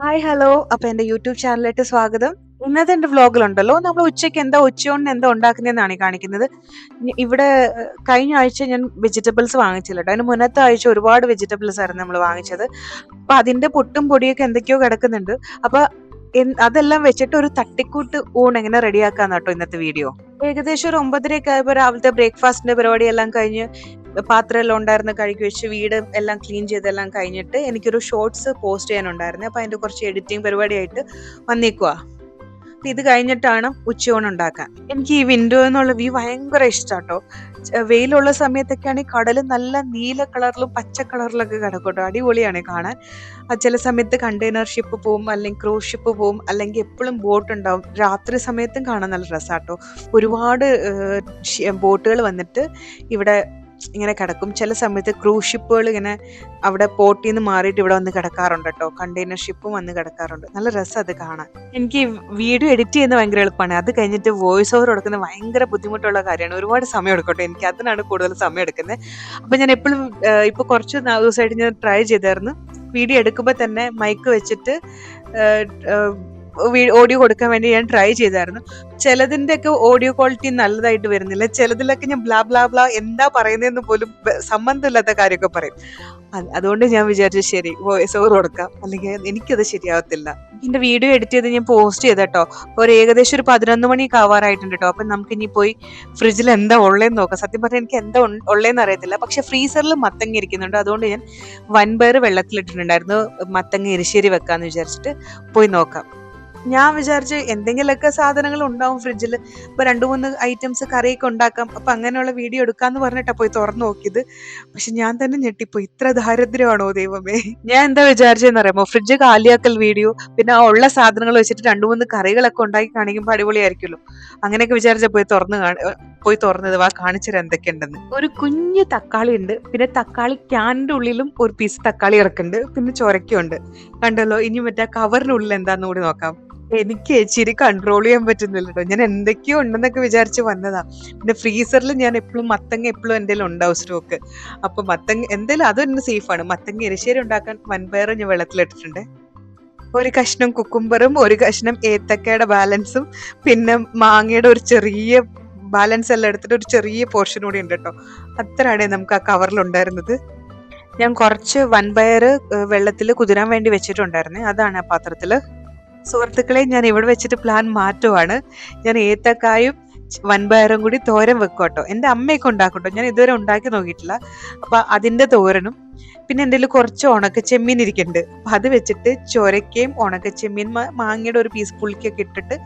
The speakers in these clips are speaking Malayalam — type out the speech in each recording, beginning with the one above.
Hi hello. അപ്പൊ എന്റെ യൂട്യൂബ് ചാനലിലേക്ക് സ്വാഗതം. ഇന്നത്തെ എന്റെ വ്ലോഗിലുണ്ടല്ലോ നമ്മൾ ഉച്ചയ്ക്ക് എന്താ ഉച്ചയോണ്ട് എന്താ ഉണ്ടാക്കുന്നതെന്നാണ് കാണിക്കുന്നത്. ഇവിടെ കഴിഞ്ഞ ആഴ്ച ഞാൻ വെജിറ്റബിൾസ് വാങ്ങിച്ചില്ല അതിന് മുന്നത്തെ ആഴ്ച ഒരുപാട് വെജിറ്റബിൾസ് ആയിരുന്നു നമ്മൾ വാങ്ങിച്ചത്. അപ്പൊ അതിന്റെ പൊട്ടും പൊടിയൊക്കെ എന്തൊക്കെയോ കിടക്കുന്നുണ്ട്. അപ്പൊ അതെല്ലാം വെച്ചിട്ട് ഒരു തട്ടിക്കൂട്ട് ഊൺ എങ്ങനെ റെഡിയാക്കാന്ന് കേട്ടോ ഇന്നത്തെ വീഡിയോ ഏകദേശം ഒരു ഒമ്പതരയൊക്കെ ആയപ്പോൾ രാവിലത്തെ ബ്രേക്ക്ഫാസ്റ്റിന്റെ പരിപാടി എല്ലാം കഴിഞ്ഞ് പാത്രം എല്ലാം ഉണ്ടായിരുന്ന കഴുകി വെച്ച് വീട് എല്ലാം ക്ലീൻ ചെയ്തെല്ലാം കഴിഞ്ഞിട്ട് എനിക്കൊരു ഷോർട്സ് പോസ്റ്റ് ചെയ്യാനുണ്ടായിരുന്നു. അപ്പൊ അതിന്റെ കുറച്ച് എഡിറ്റിംഗ് പരിപാടിയായിട്ട് വന്നേക്കുവാ. ഇത് കഴിഞ്ഞിട്ടാണ് ഉച്ചയൂണ് ഉണ്ടാക്കാൻ. എനിക്ക് ഈ വിൻഡോ എന്നുള്ള വ്യൂ ഭയങ്കര ഇഷ്ടാട്ടോ. വെയിലുള്ള സമയത്തൊക്കെയാണ് ഈ കടൽ നല്ല നീല കളറിലും പച്ച കളറിലൊക്കെ കിടക്കട്ടോ. അടിപൊളിയാണ് കാണാൻ. ചില സമയത്ത് കണ്ടെയ്നർ ഷിപ്പ് പോവും അല്ലെങ്കിൽ ക്രൂസ് ഷിപ്പ് പോവും അല്ലെങ്കിൽ എപ്പോഴും ബോട്ട് ഉണ്ടാവും. രാത്രി സമയത്തും കാണാൻ നല്ല രസാട്ടോ. ഒരുപാട് ബോട്ടുകൾ വന്നിട്ട് ഇവിടെ ഇങ്ങനെ കിടക്കും. ചില സമയത്ത് ക്രൂസ് ഷിപ്പുകൾ ഇങ്ങനെ അവിടെ പോർട്ടിൽ നിന്ന് മാറിയിട്ട് ഇവിടെ വന്ന് കിടക്കാറുണ്ട് കേട്ടോ. കണ്ടെയ്നർ ഷിപ്പും വന്ന് കിടക്കാറുണ്ട്. നല്ല രസം അത് കാണാൻ. എനിക്ക് വീഡിയോ എഡിറ്റ് ചെയ്യുന്നത് ഭയങ്കര എളുപ്പമാണ്. അത് കഴിഞ്ഞിട്ട് വോയിസ് ഓവർ കൊടുക്കുന്നത് ഭയങ്കര ബുദ്ധിമുട്ടുള്ള കാര്യമാണ്. ഒരുപാട് സമയം എടുക്കട്ടെ എനിക്ക് അതിനാണ് കൂടുതൽ സമയം എടുക്കുന്നത്. അപ്പം ഞാൻ എപ്പോഴും ഇപ്പോൾ കുറച്ച് ദിവസമായിട്ട് ഞാൻ ട്രൈ ചെയ്തായിരുന്നു. വീഡിയോ എടുക്കുമ്പോൾ തന്നെ മൈക്ക് വെച്ചിട്ട് ഓഡിയോ കൊടുക്കാൻ വേണ്ടി ഞാൻ ട്രൈ ചെയ്തായിരുന്നു. ചിലതിന്റെ ഒക്കെ ഓഡിയോ ക്വാളിറ്റി നല്ലതായിട്ട് വരുന്നില്ല. ചിലതിലൊക്കെ ഞാൻ ബ്ലാ ബ്ലാ ബ്ലാ എന്താ പറയുന്നതെന്ന് പോലും സംബന്ധമില്ലാത്ത കാര്യമൊക്കെ പറയും. അതുകൊണ്ട് ഞാൻ വിചാരിച്ചു ശരി വോയിസ് ഓവർ കൊടുക്കാം. അല്ലെങ്കിൽ എനിക്കത് ശരിയാവത്തില്ല. എന്റെ വീഡിയോ എഡിറ്റ് ചെയ്ത് ഞാൻ പോസ്റ്റ് ചെയ്തട്ടോ ഒരു ഏകദേശം ഒരു പതിനൊന്ന് മണി ആവാറായിട്ടുണ്ട് കേട്ടോ. അപ്പൊ നമുക്ക് ഇനി പോയി ഫ്രിഡ്ജിൽ എന്താ ഉള്ളതെന്ന് നോക്കാം. സത്യം പറഞ്ഞാൽ എനിക്ക് എന്താ ഉള്ളതെന്ന് അറിയത്തില്ല. പക്ഷെ ഫ്രീസറിൽ മത്തങ്ങ ഇരിക്കുന്നുണ്ട്. അതുകൊണ്ട് ഞാൻ വൻപയർ വെള്ളത്തിലിട്ടിട്ടുണ്ടായിരുന്നു. മത്തങ്ങ എരിശ്ശേരി വെക്കാന്ന് വിചാരിച്ചിട്ട് പോയി നോക്കാം. ഞാൻ വിചാരിച്ച് എന്തെങ്കിലുമൊക്കെ സാധനങ്ങൾ ഉണ്ടാവും ഫ്രിഡ്ജിൽ. ഇപ്പൊ രണ്ട് മൂന്ന് ഐറ്റംസ് കറിയൊക്കെ ഉണ്ടാക്കാം. അപ്പൊ അങ്ങനെയുള്ള വീഡിയോ എടുക്കാന്ന് പറഞ്ഞിട്ടാ പോയി തുറന്നു നോക്കിയത്. പക്ഷെ ഞാൻ തന്നെ ഞെട്ടിപ്പോയി. ഇത്ര ദാരിദ്ര്യമാണോ ദൈവമേ? ഞാൻ എന്താ വിചാരിച്ചതെന്ന് അറിയാമോ? ഫ്രിഡ്ജ് കാലിയാക്കൽ വീഡിയോ പിന്നെ ഉള്ള സാധനങ്ങൾ വെച്ചിട്ട് രണ്ടു മൂന്ന് കറികളൊക്കെ ഉണ്ടാക്കി കാണിക്കുമ്പോൾ അടിപൊളിയായിരിക്കുമല്ലോ. അങ്ങനെയൊക്കെ വിചാരിച്ച പോയി തുറന്ന് പോയി തുറന്നത്. വാ കാണിച്ചത് എന്തൊക്കെയുണ്ടെന്ന്. ഒരു കുഞ്ഞു തക്കാളി ഉണ്ട്. പിന്നെ തക്കാളി ക്യാനിന്റെ ഉള്ളിലും ഒരു പീസ് തക്കാളി ഇറക്കുന്നുണ്ട്. പിന്നെ ചൊരക്കുണ്ട് കണ്ടല്ലോ? ഇനി മറ്റേ കവറിനുള്ളിൽ എന്താന്ന് കൂടി നോക്കാം. എനിക്ക് ചിരി കൺട്രോൾ ചെയ്യാൻ പറ്റുന്നില്ല കേട്ടോ ഞാൻ എന്തൊക്കെയോ ഉണ്ടെന്നൊക്കെ വിചാരിച്ച് വന്നതാ. പിന്നെ ഫ്രീസറിൽ ഞാൻ എപ്പോഴും മത്തങ്ങ എപ്പോഴും എന്റെ ഉണ്ടാവും സ്റ്റോക്ക് അപ്പൊ മത്തങ്ങ എന്തായാലും അതും എന്നെ സേഫാണ് മത്തങ്ങ എരിശ്ശേരി ഉണ്ടാക്കാൻ വൻപയർ ഞാൻ വെള്ളത്തിലിട്ടിട്ടുണ്ട്. ഒരു കഷ്ണം കുക്കുംബറും ഒരു കഷ്ണം ഏത്തക്കയുടെ ബാലൻസും പിന്നെ മാങ്ങയുടെ ഒരു ചെറിയ ബാലൻസ് എല്ലാം എടുത്തിട്ട് ഒരു ചെറിയ പോർഷൻ കൂടി ഉണ്ട് കേട്ടോ. അത്രയാണ് നമുക്ക് ആ കവറിൽ ഉണ്ടായിരുന്നത്. ഞാൻ കുറച്ച് വൻപയർ വെള്ളത്തിൽ കുതിരാൻ വേണ്ടി വെച്ചിട്ടുണ്ടായിരുന്നേ. അതാണ് ആ പാത്രത്തിൽ. സുഹൃത്തുക്കളെ ഞാൻ ഇവിടെ വെച്ചിട്ട് പ്ലാൻ മാറ്റുവാണ്. ഞാൻ ഏത്തക്കായും വൻപയറും കൂടി തോരൻ വെക്കോട്ടോ കേട്ടോ എന്റെ അമ്മയൊക്കെ ഉണ്ടാക്കട്ടോ. കേട്ടോ ഞാൻ ഇതുവരെ ഉണ്ടാക്കി നോക്കിയിട്ടില്ല. അപ്പൊ അതിന്റെ തോരനും പിന്നെ എന്റെ കുറച്ച് ഉണക്ക ചെമ്മീൻ ഇരിക്കുന്നുണ്ട്. അപ്പം അത് വെച്ചിട്ട് ചൊരക്കയും ഉണക്ക ചെമ്മീൻ മാങ്ങയുടെ ഒരു പീസ് പുളിക്കൊക്കെ ഇട്ടിട്ട്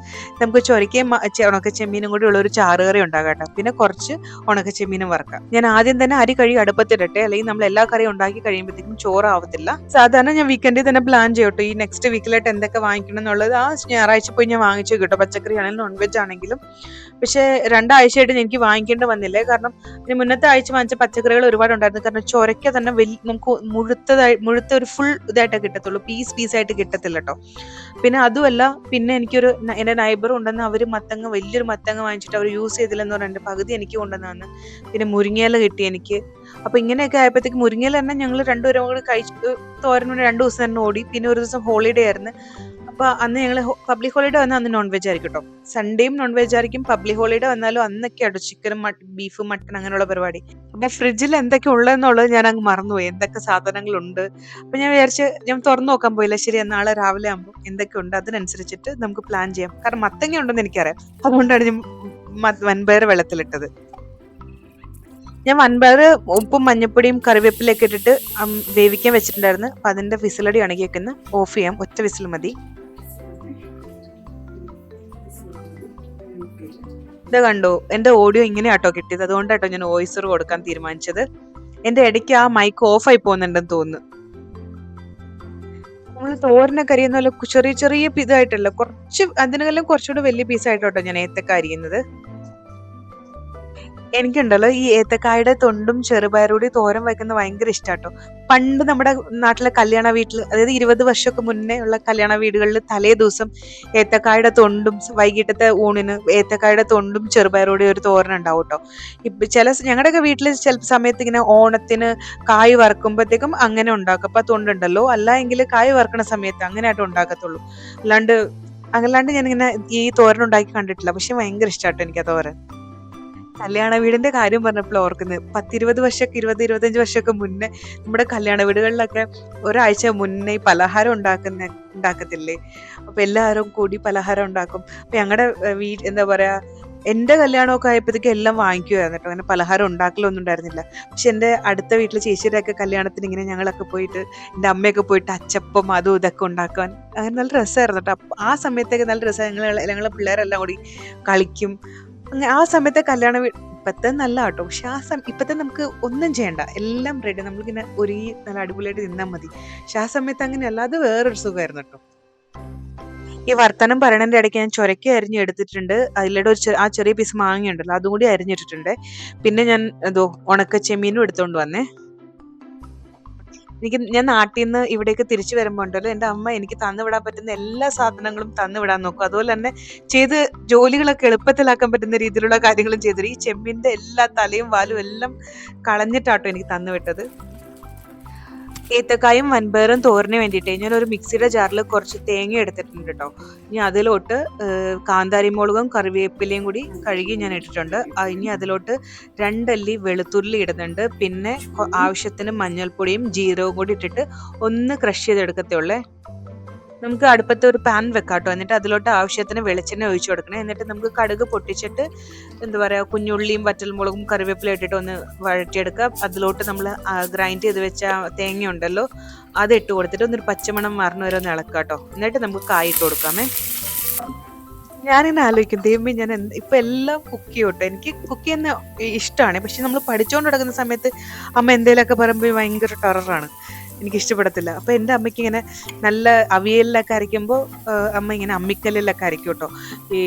നമുക്ക് ചൊരക്കയും ഉണക്ക ചെമ്മീനും കൂടി ഉള്ള ഒരു ചാറുകറി ഉണ്ടാകാം കേട്ടോ. പിന്നെ കുറച്ച് ഉണക്ക ചെമ്മീനും വറക്കാം. ഞാൻ ആദ്യം തന്നെ അരി കഴുകി അടുപ്പത്തിടട്ടെ അല്ലെങ്കിൽ നമ്മൾ എല്ലാ കറിയും ഉണ്ടാക്കി കഴിയുമ്പോഴത്തേക്കും ചോറാവത്തില്ല. സാധാരണ ഞാൻ വീക്കെൻഡിൽ തന്നെ പ്ലാൻ ചെയ്യട്ടോ ഈ നെക്സ്റ്റ് വീക്കിലായിട്ട് എന്തൊക്കെ വാങ്ങിക്കണം എന്നുള്ളത്. ആ ഞായറാഴ്ച പോയി ഞാൻ വാങ്ങിച്ചു കേട്ടോ. പച്ചക്കറി ആണെങ്കിലും നോൺ വെജ് ആണെങ്കിലും. പക്ഷേ രണ്ടാഴ്ചയായിട്ട് എനിക്ക് വാങ്ങിക്കേണ്ടി വന്നില്ലേ? കാരണം മുന്നത്തെ ആഴ്ച വാങ്ങിച്ച പച്ചക്കറികൾ ഒരുപാട് ഉണ്ടായിരുന്നു കാരണം ചൊരക്ക തന്നെ വലിയ നമുക്ക് മുഴുത്തതായി മുഴുത്ത ഒരു ഫുൾ ഇതായിട്ടേ കിട്ടത്തുള്ളൂ. പീസ് പീസായിട്ട് കിട്ടത്തില്ല കേട്ടോ പിന്നെ അതുമല്ല പിന്നെ എനിക്കൊരു എന്റെ നൈബർ ഉണ്ടെന്ന് അവർ മത്തങ്ങ വലിയൊരു മത്തങ്ങ വാങ്ങിച്ചിട്ട് അവർ യൂസ് ചെയ്തില്ലെന്ന് പറഞ്ഞിട്ട് പകുതി എനിക്ക് കൊണ്ടുവന്നു പിന്നെ മുരിങ്ങയില കിട്ടി എനിക്ക്. അപ്പൊ ഇങ്ങനെയൊക്കെ ആയപ്പോഴത്തേക്ക് മുരിങ്ങയില തന്നെ ഞങ്ങൾ രണ്ടുപേരും കൂടി കഴിച്ച് തോരനോട് രണ്ടു ദിവസം തന്നെ ഓടി. പിന്നെ ഒരു ദിവസം ഹോളിഡേ ആയിരുന്നു. അപ്പൊ അന്ന് ഞങ്ങൾ പബ്ലിക് ഹോളിഡേ വന്നാൽ അന്ന് നോൺ വെജ് ആയിരിക്കും കേട്ടോ സൺഡേയും നോൺ വെജ് ആയിരിക്കും. പബ്ലിക് ഹോളിഡേ വന്നാലും അന്നൊക്കെ ആട്ടോ ചിക്കനും ബീഫ് മട്ടൺ അങ്ങനെയുള്ള പരിപാടി. അപ്പൊ ഫ്രിഡ്ജിൽ എന്തൊക്കെ ഉള്ളതെന്നുള്ളത് ഞാൻ അങ്ങ് മറന്നുപോയി. എന്തൊക്കെ സാധനങ്ങളുണ്ട്? അപ്പൊ ഞാൻ വിചാരിച്ച് ഞാൻ തുറന്നു നോക്കാൻ പോയില്ല. ശരി നാളെ രാവിലെ ആകുമ്പോൾ എന്തൊക്കെ ഉണ്ട്? അതിനനുസരിച്ചിട്ട് നമുക്ക് പ്ലാൻ ചെയ്യാം. കാരണം മത്തങ്ങ ഉണ്ടെന്ന് എനിക്കറിയാം. അതുകൊണ്ടാണ് ഞാൻ വൻപയർ വെള്ളത്തിലിട്ടത്. ഞാൻ വൻപയർ ഉപ്പും മഞ്ഞപ്പൊടിയും കറിവേപ്പിലൊക്കെ ഇട്ടിട്ട് വേവിക്കാൻ വെച്ചിട്ടുണ്ടായിരുന്നു. അപ്പൊ അതിന്റെ വിസിലടി വെക്കുന്ന ഓഫ് ചെയ്യാം. ഒറ്റ വിസിൽ മതി. ഇത് കണ്ടോ. എന്റെ ഓഡിയോ ഇങ്ങനെ ആട്ടോ കിട്ടിയത്. അതുകൊണ്ടാട്ടോ ഞാൻ വോയിസർ കൊടുക്കാൻ തീരുമാനിച്ചത്. എന്റെ ഇടയ്ക്ക് ആ മൈക്ക് ഓഫ് ആയി പോകുന്നുണ്ടെന്ന് തോന്നുന്നു. നമ്മൾ തോരനൊക്കെ അരിയുന്ന പോലെ ചെറിയ ചെറിയ ഇതായിട്ടല്ല. കുറച്ച് അതിനെല്ലാം കുറച്ചുകൂടെ വലിയ പീസായിട്ടോട്ടോ ഞാൻ ഏത്തക്ക അരിയുന്നത്. എനിക്കുണ്ടല്ലോ ഈ ഏത്തക്കായുടെ തൊണ്ടും ചെറുപയറൂടി തോരം വയ്ക്കുന്നത് ഭയങ്കര ഇഷ്ടാട്ടോ. പണ്ട് നമ്മുടെ നാട്ടിലെ കല്യാണ വീട്ടിൽ അതായത് 20 വർഷമൊക്കെ മുന്നേ ഉള്ള കല്യാണ വീടുകളിൽ തലേ ദിവസം ഏത്തക്കായുടെ തൊണ്ടും വൈകിട്ടത്തെ ഊണിന് ഏത്തക്കായുടെ തൊണ്ടും ചെറുപയറൂടി ഒരു തോരൻ ഉണ്ടാവും കേട്ടോ ഇപ്പം ചില ഞങ്ങളുടെയൊക്കെ വീട്ടിൽ ചില സമയത്ത് ഇങ്ങനെ ഓണത്തിന് കായ് വറക്കുമ്പോഴത്തേക്കും അങ്ങനെ ഉണ്ടാക്കും. അപ്പൊ തൊണ്ടുണ്ടല്ലോ അല്ല എങ്കിൽ കായ് വറക്കണ സമയത്ത് അങ്ങനെയായിട്ട് ഉണ്ടാക്കത്തുള്ളൂ. അല്ലാണ്ട് അല്ലാണ്ട് ഞാനിങ്ങനെ ഈ തോരൻ ഉണ്ടാക്കി കണ്ടിട്ടില്ല. പക്ഷെ ഭയങ്കര ഇഷ്ടാട്ടോ എനിക്ക് ആ തോരൻ. കല്യാണ വീടിന്റെ കാര്യം പറഞ്ഞപ്പോൾ ഓർക്കുന്നത്. 10, 20 വർഷമൊക്കെ 20, 25 വർഷമൊക്കെ മുന്നേ നമ്മുടെ കല്യാണ വീടുകളിലൊക്കെ ഒരാഴ്ച മുന്നേ പലഹാരം ഉണ്ടാക്കുന്ന ഉണ്ടാക്കത്തില്ലേ? അപ്പൊ എല്ലാവരും കൂടി പലഹാരം ഉണ്ടാക്കും. അപ്പൊ ഞങ്ങളുടെ വീ എന്താ പറയാ എന്റെ കല്യാണമൊക്കെ ആയപ്പോഴത്തേക്കും എല്ലാം വാങ്ങിക്കുമായിരുന്നു കേട്ടോ. അങ്ങനെ പലഹാരം ഉണ്ടാക്കലൊന്നും ഉണ്ടായിരുന്നില്ല. പക്ഷെ എന്റെ അടുത്ത വീട്ടിലെ ചേച്ചിയുടെയൊക്കെ കല്യാണത്തിന് ഇങ്ങനെ ഞങ്ങളൊക്കെ പോയിട്ട് എന്റെ അമ്മയൊക്കെ പോയിട്ട് അച്ചപ്പം അതും ഇതൊക്കെ ഉണ്ടാക്കാൻ അങ്ങനെ നല്ല രസമായിരുന്നു കേട്ടോ. ആ സമയത്തൊക്കെ നല്ല രസമാണ് ഞങ്ങൾ ഞങ്ങളെ പിള്ളേരെല്ലാം കൂടി കളിക്കും. അങ്ങ ആ സമയത്തെ കല്യാണ വീട് ഇപ്പത്തെ നല്ലതാട്ടോ. പക്ഷെ ആ സമയം ഇപ്പത്തെ നമുക്ക് ഒന്നും ചെയ്യണ്ട. എല്ലാം റെഡി. നമ്മളിങ്ങനെ ഒരുങ്ങി നല്ല അടിപൊളിയായിട്ട് നിന്നാൽ മതി. പക്ഷെ ആ സമയത്ത് അങ്ങനെയല്ല. അത് വേറൊരു സുഖമായിരുന്നു കേട്ടോ ഈ വർത്തനം പറയണതിന്റെ ഇടയ്ക്ക് ഞാൻ ചൊരക്ക അരിഞ്ഞ് എടുത്തിട്ടുണ്ട്. അതിലൂടെ ഒരു ആ ചെറിയ പീസ് മാങ്ങയുണ്ടല്ലോ അതും കൂടി അരിഞ്ഞിട്ടിട്ടുണ്ട്. പിന്നെ ഞാൻ എന്തോ ഉണക്ക ചെമ്മീനും എടുത്തോണ്ട് വന്നേ. എനിക്ക് ഞാൻ നാട്ടിൽ നിന്ന് ഇവിടേക്ക് തിരിച്ചു വരുമ്പോൾ ഉണ്ടല്ലോ എന്റെ അമ്മ എനിക്ക് തന്നുവിടാൻ പറ്റുന്ന എല്ലാ സാധനങ്ങളും തന്നുവിടാൻ നോക്കും. അതുപോലെ തന്നെ ചെയ്ത് ജോലികളൊക്കെ എളുപ്പത്തിലാക്കാൻ പറ്റുന്ന രീതിയിലുള്ള കാര്യങ്ങളും ചെയ്തിട്ട് ഈ ചെമ്മീന്റെ എല്ലാ തലയും വാലും എല്ലാം കളഞ്ഞിട്ടാട്ടോ എനിക്ക് തന്നുവിട്ടത്. ഏത്തക്കായും വൻപയറും തോരന് ഞാൻ ഒരു മിക്സിയുടെ ജാറിൽ കുറച്ച് തേങ്ങ എടുത്തിട്ടുണ്ട് കേട്ടോ ഇനി അതിലോട്ട് കാന്താരിമുളകും കാന്താരി മുളകും കറിവേപ്പിലയും കൂടി കഴുകി ഞാൻ ഇട്ടിട്ടുണ്ട്. ഇനി അതിലോട്ട് 2 അല്ലി വെളുത്തുള്ളി ഇടുന്നുണ്ട്. പിന്നെ ആവശ്യത്തിന് മഞ്ഞൾപ്പൊടിയും ജീരകവും കൂടി ഇട്ടിട്ട് ഒന്ന് ക്രഷ് ചെയ്തെടുക്കത്തേ ഉള്ളേ. നമുക്ക് അടുപ്പത്ത് ഒരു പാൻ വെക്കാം കേട്ടോ എന്നിട്ട് അതിലോട്ട് ആവശ്യത്തിന് വെളിച്ചെണ്ണ ഒഴിച്ചു കൊടുക്കണം എന്നിട്ട് നമുക്ക് കടുക് പൊട്ടിച്ചിട്ട് എന്താ പറയുക കുഞ്ഞുള്ളിയും വറ്റൽമുളകും കറിവേപ്പില ഇട്ടിട്ട് ഒന്ന് വഴറ്റിയെടുക്കുക. അതിലോട്ട് നമ്മൾ ഗ്രൈൻഡ് ചെയ്ത് വെച്ച തേങ്ങ ഉണ്ടല്ലോ അത് ഇട്ട് കൊടുത്തിട്ട് ഒന്നൊരു പച്ചമണം മറന്നു വരെ ഒന്ന് ഇളക്കാട്ടോ. എന്നിട്ട് നമുക്ക് കായ് ഇട്ട് കൊടുക്കാമേ. ഞാനിങ്ങനെ ആലോചിക്കും ദൈവമേ ഞാൻ ഇപ്പൊ എല്ലാം കുക്ക് ചെയ്യും കേട്ടോ എനിക്ക് കുക്ക് ചെയ്യുന്ന ഇഷ്ടമാണ് പക്ഷെ നമ്മൾ പഠിച്ചുകൊണ്ട് നടക്കുന്ന സമയത്ത് അമ്മ എന്തെങ്കിലുമൊക്കെ പറയുമ്പോൾ ഭയങ്കര ടെററാണ്. എനിക്ക് ഇഷ്ടപ്പെടത്തില്ല. അപ്പൊ എന്റെ അമ്മയ്ക്ക് ഇങ്ങനെ നല്ല അവിയലിലൊക്കെ അരയ്ക്കുമ്പോൾ അമ്മ ഇങ്ങനെ അമ്മിക്കല്ലിലൊക്കെ അരയ്ക്കും കേട്ടോ ഈ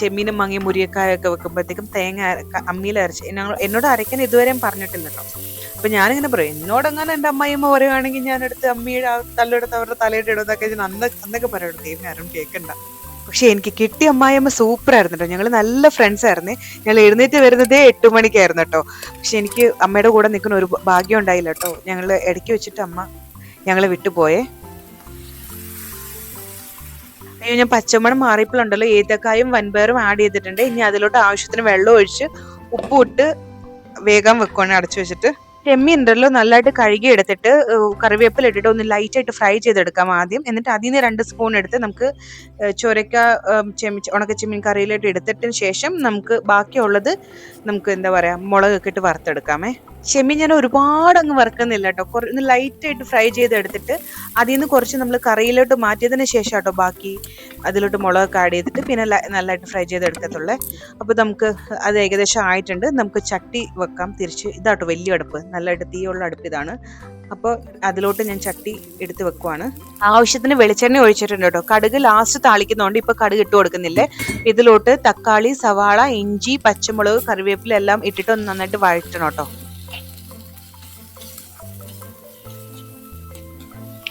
ചെമ്മീനും മങ്ങി മുരിയക്കായൊക്കെ വെക്കുമ്പോഴത്തേക്കും തേങ്ങ അമ്മിയിൽ അരച്ച് എന്നോട് അരയ്ക്കാൻ ഇതുവരെയും പറഞ്ഞിട്ടില്ല കേട്ടോ അപ്പൊ ഞാനിങ്ങനെ പറയും എന്നോടങ്ങനെ എന്റെ അമ്മായിയമ്മ പറയുവാണെങ്കിൽ ഞാനെടുത്ത് അമ്മിയുടെ തല്ലെടുത്ത് അവരുടെ തലയിട്ട് ഇടുന്നതൊക്കെ ഞാൻ അന്ന് അന്നൊക്കെ പറയുള്ളൂ ദൈവമേ ആരും കേൾക്കണ്ട. പക്ഷെ എനിക്ക് കിട്ടിയ അമ്മായിയമ്മ സൂപ്പറായിരുന്നു കേട്ടോ ഞങ്ങൾ നല്ല ഫ്രണ്ട്സ് ആയിരുന്നു. ഞങ്ങൾ എഴുന്നേറ്റ് വരുന്നതേ എട്ട് മണിക്കായിരുന്നു കേട്ടോ. പക്ഷെ എനിക്ക് അമ്മയുടെ കൂടെ നിൽക്കുന്ന ഒരു ഭാഗ്യം ഉണ്ടായില്ല കേട്ടോ. ഞങ്ങൾ ഇടയ്ക്ക് വെച്ചിട്ട് അമ്മ ഞങ്ങളെ വിട്ടുപോയേ. അയ്യോ ഞാൻ പച്ചമണം മാറിയപ്പോഴുണ്ടല്ലോ ഏത്തക്കായും വൻപയറും ആഡ് ചെയ്തിട്ടുണ്ട്. ഇനി അതിലോട്ട് ആവശ്യത്തിന് വെള്ളം ഒഴിച്ച് ഉപ്പ് ഇട്ട് വേഗം വെക്കുവാണ് അടച്ചു വെച്ചിട്ട്. ചെമ്മീൻ ഉണ്ടല്ലോ നല്ലതായിട്ട് കഴുകി എടുത്തിട്ട് കറിവേപ്പില ഇട്ടിട്ട് ഒന്ന് ലൈറ്റ് ആയിട്ട് ഫ്രൈ ചെയ്തെടുക്കാം ആദ്യം. എന്നിട്ട് അതിൽ നിന്ന് രണ്ട് സ്പൂൺ എടുത്ത് നമുക്ക് ചൊരക്ക ചെമ്മി ഉണക്ക ചെമ്മീൻ കറിയിലോട്ട് എടുത്തിട്ടതിന് ശേഷം നമുക്ക് ബാക്കിയുള്ളത് നമുക്ക് എന്താ പറയാ മുളകൊക്കെ ഇട്ട് വറുത്തെടുക്കാമേ. ചെമ്മീൻ ഞാൻ ഒരുപാട് അങ്ങ് വറുക്കുന്നില്ല കേട്ടോ കുറെ ഒന്ന് ലൈറ്റ് ആയിട്ട് ഫ്രൈ ചെയ്തെടുത്തിട്ട് നിന്ന് കുറച്ച് നമ്മൾ കറിയിലോട്ട് മാറ്റിയതിന് ശേഷം കേട്ടോ ബാക്കി അതിലോട്ട് മുളകൊക്കെ ആഡ് ചെയ്തിട്ട് പിന്നെ നല്ലതായിട്ട് ഫ്രൈ ചെയ്തെടുക്കത്തുള്ളേ. അപ്പോൾ നമുക്ക് അത് ഏകദേശം ആയിട്ടുണ്ട്. നമുക്ക് ചട്ടി വെക്കാം തിരിച്ച്. ഇതാട്ടോ വലിയ അടുപ്പ്. നല്ലതായിട്ട് തീയുള്ള അടുപ്പ് ഇതാണ്. അപ്പോൾ അതിലോട്ട് ഞാൻ ചട്ടി എടുത്ത് വെക്കുവാണ്. ആവശ്യത്തിന് വെളിച്ചെണ്ണ ഒഴിച്ചിട്ടുണ്ട് കേട്ടോ കടുക് ലാസ്റ്റ് താളിക്കുന്നതുകൊണ്ട് ഇപ്പോൾ കടുക് ഇട്ട് കൊടുക്കുന്നില്ലേ. ഇതിലോട്ട് തക്കാളി, സവാള, ഇഞ്ചി, പച്ചമുളക്, കറിവേപ്പില എല്ലാം ഇട്ടിട്ട് ഒന്ന് നന്നായിട്ട് വഴറ്റണം ട്ടോ.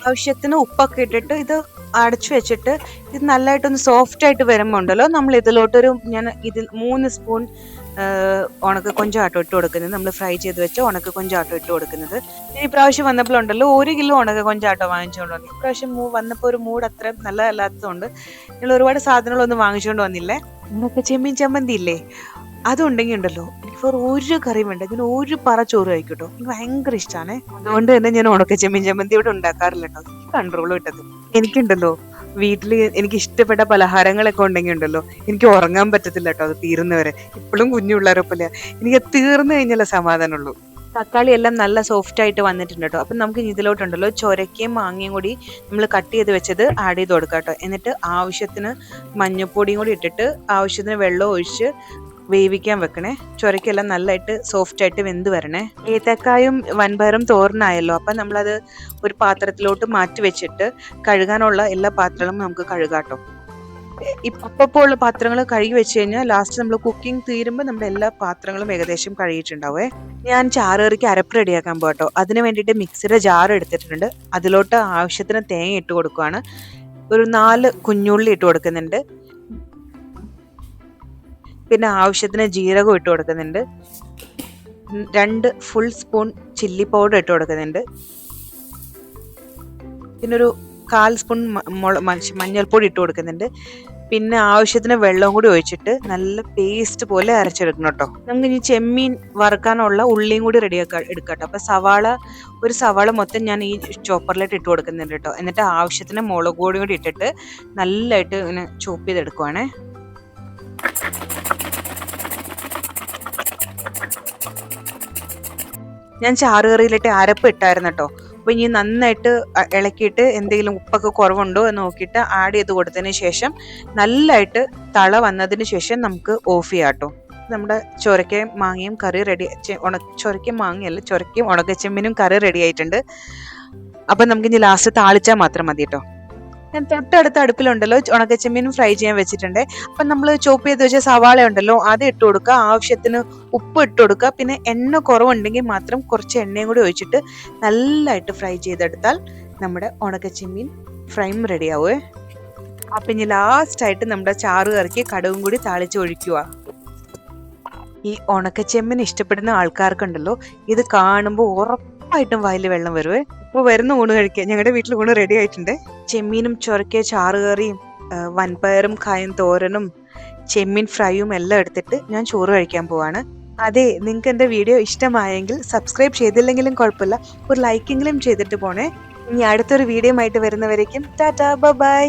ആവശ്യത്തിന് ഉപ്പൊക്കെ ഇട്ടിട്ട് ഇത് അടച്ചു വെച്ചിട്ട് ഇത് നല്ലതായിട്ടൊന്ന് സോഫ്റ്റ് ആയിട്ട് വരുമ്പോ ഉണ്ടല്ലോ നമ്മൾ ഇതിലോട്ടൊരു ഞാൻ ഇതിൽ മൂന്ന് സ്പൂൺ ഉണക്ക കൊഞ്ചാട്ടോ ഇട്ട് കൊടുക്കുന്നത്. നമ്മൾ ഫ്രൈ ചെയ്ത് വെച്ച ഉണക്ക കൊഞ്ചാട്ടോ ഇട്ട് കൊടുക്കുന്നത്. ഈ പ്രാവശ്യം വന്നപ്പോൾ ഉണ്ടല്ലോ ഒരു കിലോ ഉണക്ക കൊഞ്ചാട്ടോ വാങ്ങിച്ചുകൊണ്ട് വന്നു ഇപ്രാവശ്യം മൂ വന്നപ്പോ ഒരു മൂഡ് അത്ര നല്ലതല്ലാത്തതുകൊണ്ട് ഞങ്ങൾ ഒരുപാട് സാധനങ്ങളൊന്നും വാങ്ങിച്ചുകൊണ്ട് വന്നില്ലേ. ഉണക്ക ചെമ്മീൻ ചമ്മന്തി ഇല്ലേ അതുണ്ടെങ്കി ഉണ്ടല്ലോ എനിക്ക് ഒരു കറിയും വേണ്ട. ഇങ്ങനെ ഒരു പറ ചോറ് കഴിക്കട്ടോ എനിക്ക് ഭയങ്കര ഇഷ്ടമാണ് അതുകൊണ്ട് തന്നെ ഞാൻ ഉണക്ക ചെമ്മീൻ ചമ്മന്തി ഇവിടെ ഉണ്ടാക്കാറില്ല. കൺട്രോൾ കിട്ടത് എനിക്കുണ്ടല്ലോ വീട്ടിൽ എനിക്ക് ഇഷ്ടപ്പെട്ട പലഹാരങ്ങളൊക്കെ ഉണ്ടെങ്കി ഉണ്ടല്ലോ എനിക്ക് ഉറങ്ങാൻ പറ്റത്തില്ല കേട്ടോ അത് തീരുന്നവരെ. ഇപ്പോഴും കുഞ്ഞു പിള്ളേരെ എനിക്ക് തീർന്നു കഴിഞ്ഞാലേ സമാധാനമുള്ളൂ. തക്കാളി എല്ലാം നല്ല സോഫ്റ്റ് ആയിട്ട് വന്നിട്ടുണ്ട് കേട്ടോ അപ്പൊ നമുക്ക് ഇതിലോട്ടുണ്ടല്ലോ ചൊരക്കയും മാങ്ങയും കൂടി നമ്മൾ കട്ട് ചെയ്ത് വെച്ചത് ആഡ് ചെയ്ത് കൊടുക്കാം കേട്ടോ എന്നിട്ട് ആവശ്യത്തിന് മഞ്ഞൾപ്പൊടിയും കൂടി ഇട്ടിട്ട് ആവശ്യത്തിന് വെള്ളം ഒഴിച്ച് വേവിക്കാൻ വെക്കണേ. ചൊരക്കെല്ലാം നല്ലതായിട്ട് സോഫ്റ്റ് ആയിട്ട് വെന്ത് വരണേ. ഏത്തക്കായും വൻപയറും തോരനായല്ലോ. അപ്പം നമ്മളത് ഒരു പാത്രത്തിലോട്ട് മാറ്റി വെച്ചിട്ട് കഴുകാനുള്ള എല്ലാ പാത്രങ്ങളും നമുക്ക് കഴുകാട്ടോ. അപ്പോൾ ഉള്ള പാത്രങ്ങൾ കഴുകി വെച്ച് കഴിഞ്ഞാൽ ലാസ്റ്റ് നമ്മൾ കുക്കിംഗ് തീരുമ്പോൾ നമ്മുടെ എല്ലാ പാത്രങ്ങളും ഏകദേശം കഴുകിയിട്ടുണ്ടാവേ ഞാൻ ചാറുകറിക്ക് അരപ്പ് റെഡിയാക്കാൻ പോകട്ടോ അതിന് വേണ്ടിയിട്ട് മിക്സിയുടെ ജാർ എടുത്തിട്ടുണ്ട് അതിലോട്ട് ആവശ്യത്തിന് തേങ്ങ ഇട്ട് കൊടുക്കുകയാണ് ഒരു നാല് കുഞ്ഞുള്ളി ഇട്ട് കൊടുക്കുന്നുണ്ട് പിന്നെ ആവശ്യത്തിന് ജീരകം ഇട്ട് കൊടുക്കുന്നുണ്ട്. രണ്ട് ഫുൾ സ്പൂൺ ചില്ലി പൗഡർ ഇട്ട് കൊടുക്കുന്നുണ്ട്. പിന്നെ ഒരു കാൽ സ്പൂൺ മഞ്ഞൾപ്പൊടി ഇട്ട് കൊടുക്കുന്നുണ്ട്. പിന്നെ ആവശ്യത്തിന് വെള്ളവും കൂടി ഒഴിച്ചിട്ട് നല്ല പേസ്റ്റ് പോലെ അരച്ചെടുക്കണം കേട്ടോ. നമുക്ക് ഇനി ചെമ്മീൻ വറുക്കാനുള്ള ഉള്ളിയും കൂടി റെഡിയാക്കാം എടുക്കാം കേട്ടോ. അപ്പൊ സവാള ഒരു സവാള മൊത്തം ഞാൻ ഈ ചോപ്പറിലിട്ട് ഇട്ട് കൊടുക്കുന്നുണ്ട് കേട്ടോ. എന്നിട്ട് ആവശ്യത്തിന് മുളക് പൊടിയും കൂടി ഇട്ടിട്ട് നല്ലതായിട്ട് ഇങ്ങനെ ചോപ്പ് ചെയ്തെടുക്കുവാണേ. ഞാൻ ചാറുകറിയിലിട്ട് അരപ്പ് ഇട്ടായിരുന്നു കേട്ടോ. അപ്പൊ ഇനി നന്നായിട്ട് ഇളക്കിയിട്ട് എന്തെങ്കിലും ഉപ്പൊക്കെ കുറവുണ്ടോ എന്ന് നോക്കിയിട്ട് ആഡ് ചെയ്ത് കൊടുത്തതിന് ശേഷം നല്ലതായിട്ട് തള വന്നതിന് ശേഷം നമുക്ക് ഓഫ് ചെയ്യാം കേട്ടോ. നമ്മുടെ ചൊരക്കയും മാങ്ങയും കറി റെഡി ഉണ ചൊരക്കയും മാങ്ങയല്ല ചൊരക്കയും ഉണക്കച്ചെമ്പിനും കറി റെഡി ആയിട്ടുണ്ട്. അപ്പൊ നമുക്ക് ഇനി ലാസ്റ്റ് താളിച്ചാൽ മാത്രം മതി കേട്ടോ. ഞാൻ തൊട്ടടുത്ത അടുപ്പിലുണ്ടല്ലോ ഉണക്കച്ചെമ്മീനും ഫ്രൈ ചെയ്യാൻ വെച്ചിട്ടുണ്ട്. അപ്പം നമ്മൾ ചോപ്പ് ചെയ്ത് വെച്ച സവാള ഉണ്ടല്ലോ അത് ഇട്ട് കൊടുക്കുക. ആവശ്യത്തിന് ഉപ്പ് ഇട്ട് കൊടുക്കുക. പിന്നെ എണ്ണ കുറവുണ്ടെങ്കിൽ മാത്രം കുറച്ച് എണ്ണയും കൂടി ഒഴിച്ചിട്ട് നല്ലതായിട്ട് ഫ്രൈ ചെയ്തെടുത്താൽ നമ്മുടെ ഉണക്കച്ചെമ്മീൻ ഫ്രൈം ആവുമേ അപ്പം ഇനി ലാസ്റ്റായിട്ട് നമ്മുടെ ചാറ് കറക്കി കടവും കൂടി താളിച്ച് ഒഴിക്കുക. ഈ ഉണക്കച്ചെമ്മീൻ ഇഷ്ടപ്പെടുന്ന ആൾക്കാർക്കുണ്ടല്ലോ ഇത് കാണുമ്പോൾ ഉറപ്പായിട്ടും വായിൽ വെള്ളം വരുവേ. അപ്പോൾ വരുന്ന ഊണ് കഴിക്കുക ഞങ്ങളുടെ വീട്ടിൽ ഊണ് റെഡി ആയിട്ടുണ്ട്. ചെമ്മീനും ചൊരക്കിയ ചാറുകറിയും വൻപയറും കായും തോരനും ചെമ്മീൻ ഫ്രൈയും എല്ലാം എടുത്തിട്ട് ഞാൻ ചോറ് കഴിക്കാൻ പോവാണ്. അതെ നിങ്ങൾക്ക് എന്റെ വീഡിയോ ഇഷ്ടമായെങ്കിൽ സബ്സ്ക്രൈബ് ചെയ്തില്ലെങ്കിലും കുഴപ്പമില്ല ഒരു ലൈക്കെങ്കിലും ചെയ്തിട്ട് പോണേ. ഇനി അടുത്തൊരു വീഡിയോ ആയിട്ട് വരുന്നവരേക്കും ടാറ്റാ ബൈ.